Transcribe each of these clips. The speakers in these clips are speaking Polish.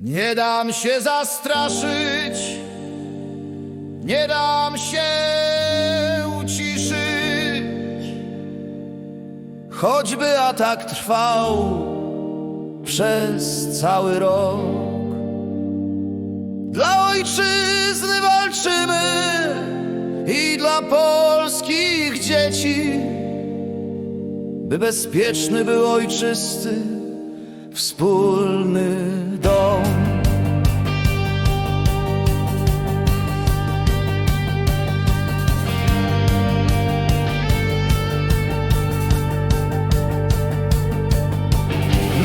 Nie dam się zastraszyć, nie dam się uciszyć, choćby atak trwał przez cały rok. Dla ojczyzny walczymy i dla polskich dzieci, by bezpieczny był ojczysty wspólny dom.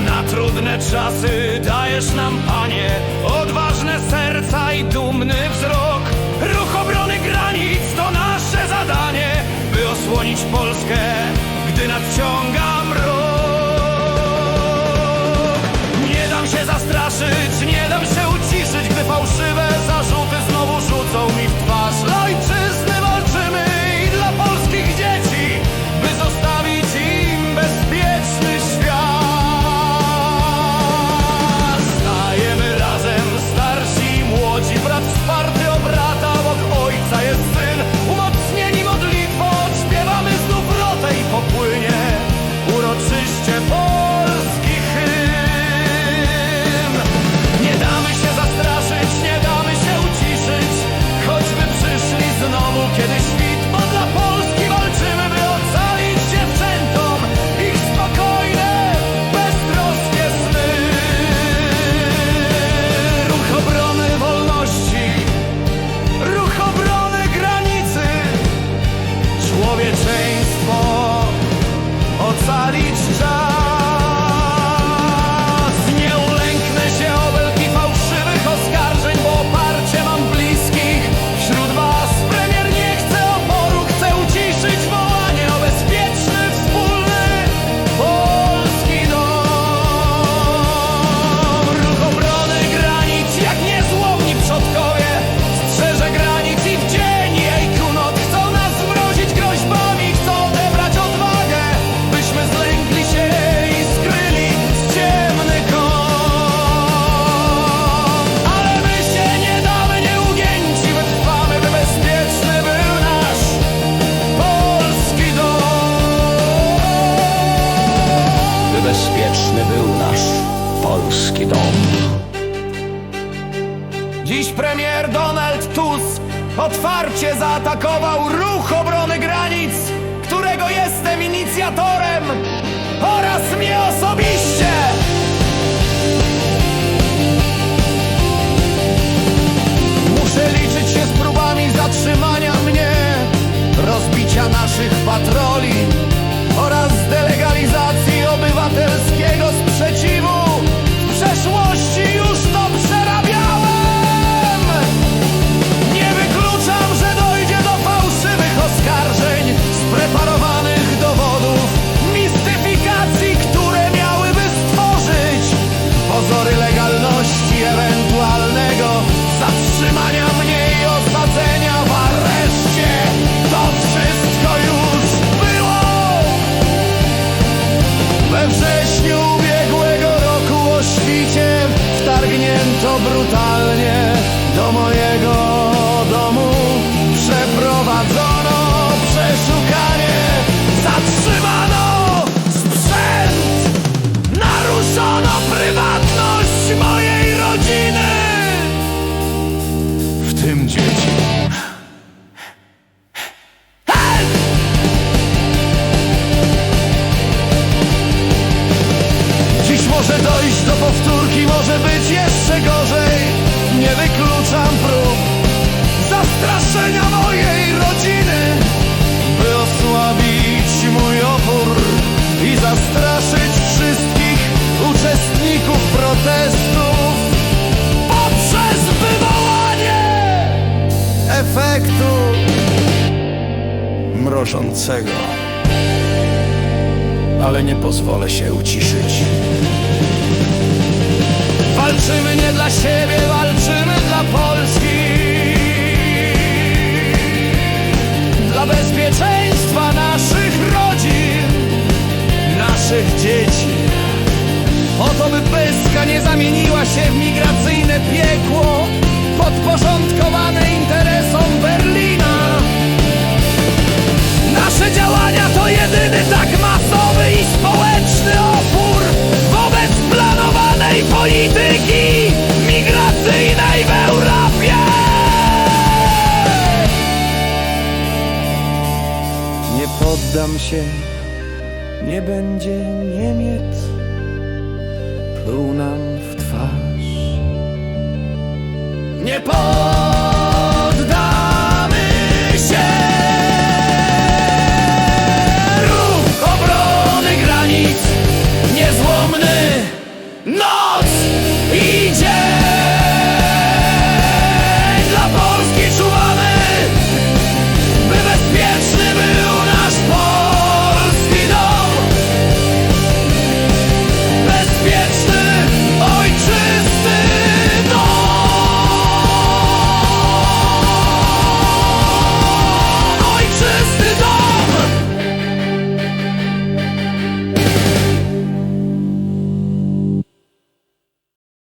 Na trudne czasy dajesz nam, panie, odważne serca i dumny wzrok. Ruch obrony granic to nasze zadanie, by osłonić Polskę, gdy nadciąga. Dziś premier Donald Tusk otwarcie zaatakował ruch obrony granic, którego jestem inicjatorem. to brutalnie do mojego efektu mrożącego. Ale nie pozwolę się uciszyć. Walczymy nie dla siebie, walczymy dla Polski. Dla bezpieczeństwa naszych rodzin Naszych dzieci. Oto by Pyska nie zamieniła się w migracyjne piekło Podporządkowanej się, nie będzie Niemiec pluł nam w twarz. Nie po